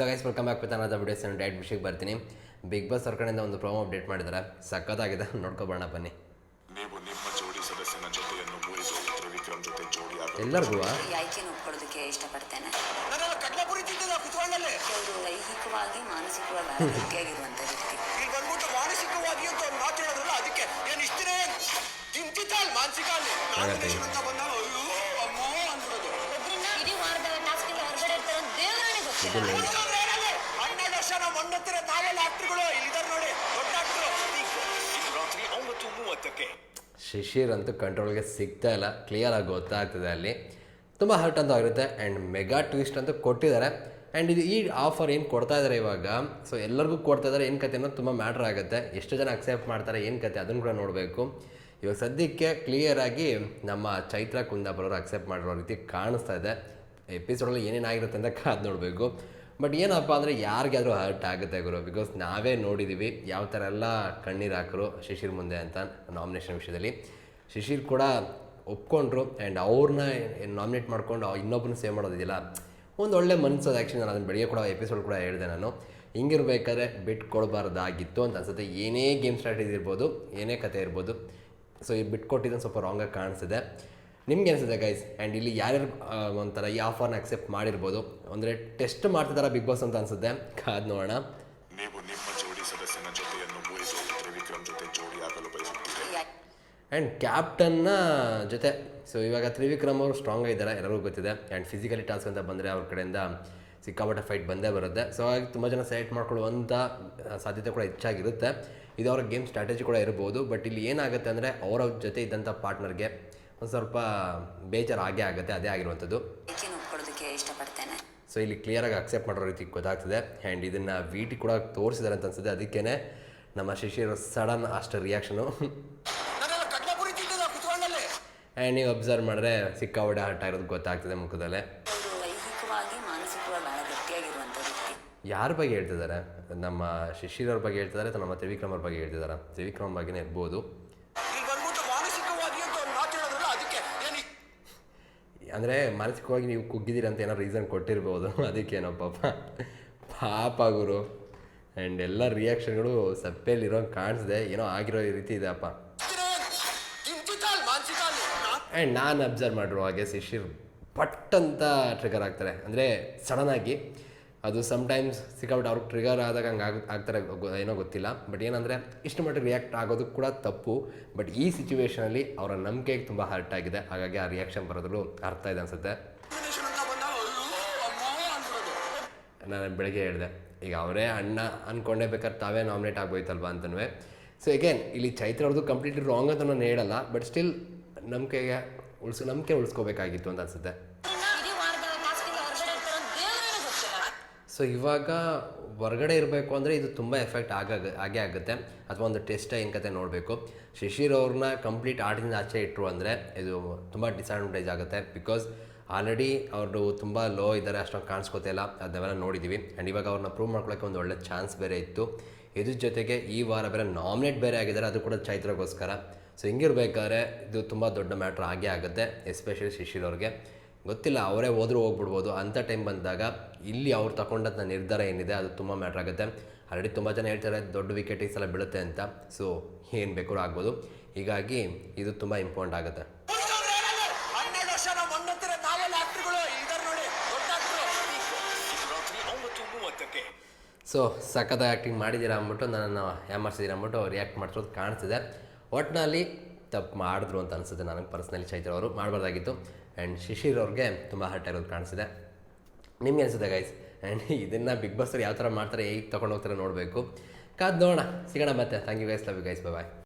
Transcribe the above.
So guys welcome back with ಅನ್ನೋದು videos ನಾನು diet ವಿಷಯಕ್ಕೆ ಬರ್ತೀನಿ. ಬಿಗ್ ಬಾಸ್ ಅವ್ರ ಕಡೆಯಿಂದ ಒಂದು ಪ್ರೋಮೋ ಅಪ್ಡೇಟ್ ಮಾಡಿದ್ದಾರೆ ಸಖತ್ತಾಗಿದೆ. ನೋಡ್ಕೊಬೋಣ ಬನ್ನಿ. ನೀವು ನಿಮ್ಮ ಜೋಡಿ ಸದಸ್ಯನ ಜೊತೆಯನ್ನು ಮುರಿದು ತ್ರಿವಿಕ್ರಮ್ ಜೊತೆ ಜೋಡಿ ಎಲ್ಲರಿಗೂ ಈ ಆಯ್ಕೆಯನ್ನು ಒಪ್ಕೊಳ್ಳೋದಕ್ಕೆ ಇಷ್ಟಪಡ್ತೇನೆ. ಲೈಂಗಿಕವಾಗಿ ಮಾನಸಿಕವಾಗಿ ವ್ಯಕ್ತಿ. ಬಂದ್ಬಿಟ್ಟು ಮಾನಸಿಕವಾಗಿ ಅಂತ ಒಂದು ಮಾತು ಹೇಳಿದ್ರಲ್ಲ ಅದಕ್ಕೆ ಏನು ಅಲ್ಲಿ ಮಾನಸಿಕ ಅಲ್ಲಿ. ನಾಮಿನೇಷನ್ ಅಂತ ಬಂದಾಗ ಅಯ್ಯೋ ಅಮ್ಮೋ ಅಂದ್ಬಿಡೋದು. ಒಬ್ರನ್ನ ಇಡೀ ವಾರದ ಟಾಸ್ಕಿಂದ ಹೊರಗಡೆ ಇರ್ತಾರೆ ಅಂತ ದೇವರೇ ಗೊತ್ತಿಲ್ಲ. ಮೂವತ್ತಕ್ಕೆ ಶಿಶಿರ್ ಅಂತೂ ಕಂಟ್ರೋಲ್ಗೆ ಸಿಗ್ತಾ ಇಲ್ಲ. ಕ್ಲಿಯರ್ ಆಗಿ ಗೊತ್ತಾಗ್ತದೆ ಅಲ್ಲಿ. ತುಂಬ ಹರ್ಟ್ ಅಂತ ಆಗಿರುತ್ತೆ. ಆ್ಯಂಡ್ ಮೆಗಾ ಟ್ವಿಸ್ಟ್ ಅಂತೂ ಕೊಟ್ಟಿದ್ದಾರೆ. ಆ್ಯಂಡ್ ಇದು ಈ ಆಫರ್ ಏನು ಕೊಡ್ತಾ ಇದ್ದಾರೆ ಇವಾಗ? ಸೊ ಎಲ್ಲರಿಗೂ ಕೊಡ್ತಾ ಇದ್ದಾರೆ ಏನು ಕತೆ ಅನ್ನೋದು ತುಂಬ ಮ್ಯಾಟ್ರ್ ಆಗುತ್ತೆ. ಎಷ್ಟು ಜನ ಅಕ್ಸೆಪ್ಟ್ ಮಾಡ್ತಾರೆ ಏನು ಕತೆ ಅದನ್ನು ಕೂಡ ನೋಡಬೇಕು. ಇವಾಗ ಸದ್ಯಕ್ಕೆ ಕ್ಲಿಯರಾಗಿ ನಮ್ಮ ಚೈತ್ರ ಕುಂದಾಪುರವರು ಅಕ್ಸೆಪ್ಟ್ ಮಾಡಿರೋ ರೀತಿ ಕಾಣಿಸ್ತಾ ಇದೆ. ಎಪಿಸೋಡಲ್ಲಿ ಏನೇನಾಗಿರುತ್ತೆ ಅಂತ ಕಾದು ನೋಡಬೇಕು. ಬಟ್ ಏನಪ್ಪ ಅಂದರೆ ಯಾರಿಗಾದರೂ ಹರ್ಟ್ ಆಗುತ್ತೆ ಗುರು ಬಿಕಾಸ್ ನಾವೇ ನೋಡಿದ್ದೀವಿ ಯಾವ ಥರ ಎಲ್ಲ ಕಣ್ಣೀರು ಹಾಕರು ಶಿಶಿರ್ ಮುಂದೆ ಅಂತ ನಾಮಿನೇಷನ್ ವಿಷಯದಲ್ಲಿ. ಶಿಶಿರ್ ಕೂಡ ಒಪ್ಕೊಂಡ್ರು ಆ್ಯಂಡ್ ಅವ್ರನ್ನ ನಾಮಿನೇಟ್ ಮಾಡ್ಕೊಂಡು ಇನ್ನೊಬ್ಬನ ಸೇವ್ ಮಾಡೋದಿಲ್ಲ ಒಂದು ಒಳ್ಳೆ ಮನಸ್ಸು ಆ್ಯಕ್ಚುಲಿ ನಾನು ಅದನ್ನು ಬೆಳಿಗ್ಗೆ ಕೂಡ ಎಪಿಸೋಡ್ ಕೂಡ ಹೇಳಿದೆ ನಾನು. ಹಿಂಗಿರ್ಬೇಕಾದ್ರೆ ಬಿಟ್ಕೊಡ್ಬಾರ್ದಾಗಿತ್ತು ಅಂತ ಅನ್ಸುತ್ತೆ. ಏನೇ ಗೇಮ್ ಸ್ಟ್ರಾಟಜಿ ಇರ್ಬೋದು, ಏನೇ ಕತೆ ಇರ್ಬೋದು. ಸೊ ಈ ಬಿಟ್ಕೊಟ್ಟಿದ್ದನ್ನು ಸ್ವಲ್ಪ ರಾಂಗಾಗಿ ಕಾಣಿಸ್ತಿದೆ ನಿಮ್ಗೆ ಅನಿಸುತ್ತೆ ಗೈಸ್ ಆ್ಯಂಡ್ ಇಲ್ಲಿ ಯಾರ್ಯಾರು ಒಂಥರ ಈ ಆಫರ್ನ ಅಕ್ಸೆಪ್ಟ್ ಮಾಡಿರ್ಬೋದು ಅಂದರೆ ಟೆಸ್ಟ್ ಮಾಡ್ತಿದ್ದಾರೆ ಬಿಗ್ ಬಾಸ್ ಅಂತ ಅನ್ಸುತ್ತೆ. ಅದು ನೋಡೋಣ. ನೀವು ನಿಮ್ಮ ಜೋಡಿ ಸದಸ್ಯನ ಜೊತೆಯನ್ನು ತ್ರಿವಿಕ್ರಮ್ ಜೊತೆ ಜೋಡಿ ಆಗಲು ಬಯಸುತ್ತೀರಿ? ಆ್ಯಂಡ್ ಕ್ಯಾಪ್ಟನ್ನ ಜೊತೆ ಸೊ ಇವಾಗ ತ್ರಿವಿಕ್ರಮ್ ಅವರು ಸ್ಟ್ರಾಂಗ್ ಆಗಿದ್ದಾರೆ ಎಲ್ಲರಿಗೂ ಗೊತ್ತಿದೆ. ಆ್ಯಂಡ್ ಫಿಸಿಕಲಿ ಟಾಸ್ಕ್ ಅಂತ ಬಂದರೆ ಅವ್ರ ಕಡೆಯಿಂದ ಸಿಕ್ಕಾಪಟ್ಟೆ ಫೈಟ್ ಬಂದೇ ಬರುತ್ತೆ. ಸೊ ಹಾಗಾಗಿ ತುಂಬ ಜನ ಸೆಲೆಕ್ಟ್ ಮಾಡ್ಕೊಳ್ಳುವಂಥ ಸಾಧ್ಯತೆ ಕೂಡ ಹೆಚ್ಚಾಗಿರುತ್ತೆ. ಇದು ಅವರ ಗೇಮ್ ಸ್ಟ್ರಾಟಜಿ ಕೂಡ ಇರ್ಬೋದು. ಬಟ್ ಇಲ್ಲಿ ಏನಾಗುತ್ತೆ ಅಂದರೆ ಅವರ ಜೊತೆ ಇದ್ದಂಥ ಪಾರ್ಟ್ನರ್ಗೆ ಸ್ವಲ್ಪ ಬೇಜಾರು ಆಗೇ ಆಗುತ್ತೆ ಅದೇ ಆಗಿರುವಂಥದ್ದು. ಒಪ್ಕೊಳ್ಳೋದಕ್ಕೆ ಇಷ್ಟಪಡ್ತೇನೆ? ಸೊ ಇಲ್ಲಿ ಕ್ಲಿಯರಾಗಿ ಅಕ್ಸೆಪ್ಟ್ ಮಾಡೋ ರೀತಿ ಗೊತ್ತಾಗ್ತದೆ. ಆ್ಯಂಡ್ ಇದನ್ನು ವಿ ಟಿ ಕೂಡ ತೋರಿಸಿದ್ದಾರೆ ಅಂತ ಅನ್ಸುತ್ತೆ. ಅದಕ್ಕೇ ನಮ್ಮ ಶಿಶಿರ ಸಡನ್ ಅಷ್ಟು ರಿಯಾಕ್ಷನು ಆ್ಯಂಡ್ ನೀವು ಅಬ್ಸರ್ವ್ ಮಾಡಿದ್ರೆ ಸಿಕ್ಕಾಪಟ್ಟೆ ಹರ್ಟ್ ಆಗಿರೋದು ಗೊತ್ತಾಗ್ತದೆ ಮುಖದಲ್ಲೇ. ಯಾರ ಬಗ್ಗೆ ಹೇಳ್ತಿದ್ದಾರೆ? ನಮ್ಮ ಶಿಶಿರ್ ಅವ್ರ ಬಗ್ಗೆ ಹೇಳ್ತಿದ್ದಾರೆ ಅಥವಾ ನಮ್ಮ ತ್ರಿವಿಕ್ರಮ್ ಅವ್ರ ಬಗ್ಗೆ ಹೇಳ್ತಿದ್ದಾರೆ? ತ್ರಿವಿಕ್ರಮ್ ಬಗ್ಗೆನೇ ಇರ್ಬೋದು ಇಲ್ಲಿ ಬಂದ್ಬಿಟ್ಟು ಮಾನಸಿಕವಾಗಿ ಅಂತ ಒಂದು ಮಾತು ಹೇಳಿದ್ರಲ್ಲ ಅದಕ್ಕೆ ಏನು ಅಂದರೆ ಮಾನಸಿಕವಾಗಿ ನೀವು ಕುಗ್ಗಿದ್ದೀರ ಅಂತ ಏನೋ ರೀಸನ್ ಕೊಟ್ಟಿರ್ಬೋದು. ಅದಕ್ಕೇನೋ ಪಾಪ. ಪಾಪ ಗುರು. ಆ್ಯಂಡ್ ಎಲ್ಲ ರಿಯಾಕ್ಷನ್ಗಳು ಸಪ್ಪೆಯಲ್ಲಿರೋ ಕಾಣಿಸ್ದೆ. ಏನೋ ಆಗಿರೋ ರೀತಿ ಇದೆ ಅಪ್ಪ. ಆ್ಯಂಡ್ ನಾನು ಅಬ್ಸರ್ವ್ ಮಾಡಿರೋ ಹಾಗೆ ಶಿಶಿರ್ ಪಟ್ ಅಂತ ಟ್ರಿಗರ್ ಆಗ್ತಾರೆ. ಅಂದರೆ ಸಡನ್ನಾಗಿ ಅದು ಸಮ್ಟೈಮ್ಸ್ ಸಿಕ್ಕಾಬಿಟ್ಟು ಅವ್ರಿಗೆ ಟ್ರಿಗರ್ ಆದಾಗ ಹಂಗೆ ಆಗ, ಆಗ್ತಾರೆ ಏನೋ ಗೊತ್ತಿಲ್ಲ. ಬಟ್ ಏನಂದರೆ ಇಷ್ಟು ಮಟ್ಟಿಗೆ ರಿಯಾಕ್ಟ್ ಆಗೋದು ಕೂಡ ತಪ್ಪು. ಬಟ್ ಈ ಸಿಚುವೇಷನಲ್ಲಿ ಅವರ ನಂಬಿಕೆಗೆ ತುಂಬ ಹರ್ಟ್ ಆಗಿದೆ. ಹಾಗಾಗಿ ಆ ರಿಯಾಕ್ಷನ್ ಬರೋದ್ರೂ ಅರ್ಥ ಇದೆ ಅನಿಸುತ್ತೆ. ನಾನು ಬೆಳಗ್ಗೆ ಹೇಳಿದೆ, ಈಗ ಅವರೇ ಅಣ್ಣ ಅಂದ್ಕೊಂಡೇ ಬೇಕಾದ್ರೆ ತಾವೇ ನಾಮಿನೇಟ್ ಆಗೋಯ್ತಲ್ವ ಅಂತನೂ ಸೊ ಎಗೇನ್ ಇಲ್ಲಿ ಚೈತ್ರ ಅವ್ರದ್ದು ಕಂಪ್ಲೀಟ್ಲಿ ರಾಂಗ್ ಅಂತ ನಾನು ಹೇಳಲ್ಲ ಬಟ್ ಸ್ಟಿಲ್ ನಂಬಿಕೆಗೆ ಉಳಿಸ್, ನಂಬಿಕೆ ಉಳಿಸ್ಕೋಬೇಕಾಗಿತ್ತು ಅಂತ ಅನಿಸುತ್ತೆ. ಸೊ ಇವಾಗ ಹೊರಗಡೆ ಇರಬೇಕು ಅಂದರೆ ಇದು ತುಂಬ ಎಫೆಕ್ಟ್ ಆಗಾಗ ಆಗೇ ಆಗುತ್ತೆ. ಅಥವಾ ಒಂದು ಟೆಸ್ಟ್ ಏನು ಕತೆ ನೋಡಬೇಕು. ಶಿಶಿರ್ ಅವ್ರನ್ನ ಕಂಪ್ಲೀಟ್ ಆಟದಿಂದ ಆಚೆ ಇಟ್ಟರು ಅಂದರೆ ಇದು ತುಂಬ ಡಿಸ್ಅಡ್ವಾಂಟೇಜ್ ಆಗುತ್ತೆ. ಬಿಕಾಸ್ ಆಲ್ರೆಡಿ ಅವರು ತುಂಬ ಲೋ ಇದ್ದಾರೆ, ಅಷ್ಟೊಂದು ಕಾಣಿಸ್ಕೋತಿಲ್ಲ ಅದನ್ನೆಲ್ಲ ನೋಡಿದ್ದೀವಿ ಆ್ಯಂಡ್ ಇವಾಗ ಅವ್ರನ್ನ ಪ್ರೂವ್ ಮಾಡ್ಕೊಳ್ಳೋಕ್ಕೆ ಒಂದು ಒಳ್ಳೆ ಚಾನ್ಸ್ ಬೇರೆ ಇತ್ತು. ಇದ್ರ ಜೊತೆಗೆ ಈ ವಾರ ಬೇರೆ ನಾಮಿನೇಟ್ ಬೇರೆ ಆಗಿದ್ದಾರೆ. ಅದು ಕೂಡ ಚೈತ್ರಗೋಸ್ಕರ. ಸೊ ಹಿಂಗಿರ್ಬೇಕಾದ್ರೆ ಇದು ತುಂಬ ದೊಡ್ಡ ಮ್ಯಾಟ್ರ್ ಆಗೇ ಆಗುತ್ತೆ ಎಸ್ಪೆಷಲಿ ಶಿಶಿರ್ ಅವ್ರಿಗೆ. ಗೊತ್ತಿಲ್ಲ, ಅವರೇ ಹೋದ್ರೂ ಹೋಗ್ಬಿಡ್ಬೋದು ಅಂಥ ಟೈಮ್ ಬಂದಾಗ ಇಲ್ಲಿ ಅವ್ರು ತಗೊಂಡಂಥ ನಿರ್ಧಾರ ಏನಿದೆ ಅದು ತುಂಬ ಮ್ಯಾಟ್ರ್ ಆಗುತ್ತೆ. ಆಲ್ರೆಡಿ ತುಂಬ ಜನ ಹೇಳ್ತಾರೆ, ದೊಡ್ಡ ವಿಕೆಟ್ ಈ ಸಲ ಬೀಳುತ್ತೆ ಅಂತ. ಸೊ ಏನು ಬೇಕಾದ್ರೂ ಆಗ್ಬೋದು. ಹೀಗಾಗಿ ಇದು ತುಂಬ ಇಂಪಾರ್ಟೆಂಟ್ ಆಗುತ್ತೆ. ಸೊ ಸಖತ್ ಆ್ಯಕ್ಟಿಂಗ್ ಮಾಡಿದ್ದೀರಾ ಅಂದ್ಬಿಟ್ಟು ನನ್ನನ್ನು ಯಾಮರ್ಸಿದ್ದೀರಾ ಅಂದ್ಬಿಟ್ಟು ರಿಯಾಕ್ಟ್ ಮಾಡಿಸೋದು ಕಾಣಿಸ್ತಿದೆ. ಒಟ್ಟಿನಲ್ಲಿ ತಪ್ಪು ಮಾಡಿದ್ರು ಅಂತ ಅನಿಸುತ್ತೆ ನನಗೆ ಪರ್ಸ್ನಲಿ ಚೈತ್ರ ಅವರು. ಮಾಡಬಾರ್ದಾಗಿತ್ತು. ಆ್ಯಂಡ್ ಶಿಶಿರ್ ಅವ್ರಿಗೆ ತುಂಬ ಹರ್ಟ್ ಆಗಿರೋದು ಕಾಣಿಸಿದೆ. ನಿಮ್ಗೆ ಅನಿಸುತ್ತೆ ಗೈಸ್ ಆ್ಯಂಡ್ ಇದನ್ನು ಬಿಗ್ ಬಾಸ್ ಯಾವ ಥರ ಮಾಡ್ತಾರೆ, ಹೇಗೆ ತೊಗೊಂಡು ಹೋಗ್ತಾರೆ ನೋಡಬೇಕು. ಕಾದ್ ನೋಡೋಣ, ಸಿಗೋಣ ಮತ್ತೆ. Thank you guys love you guys bye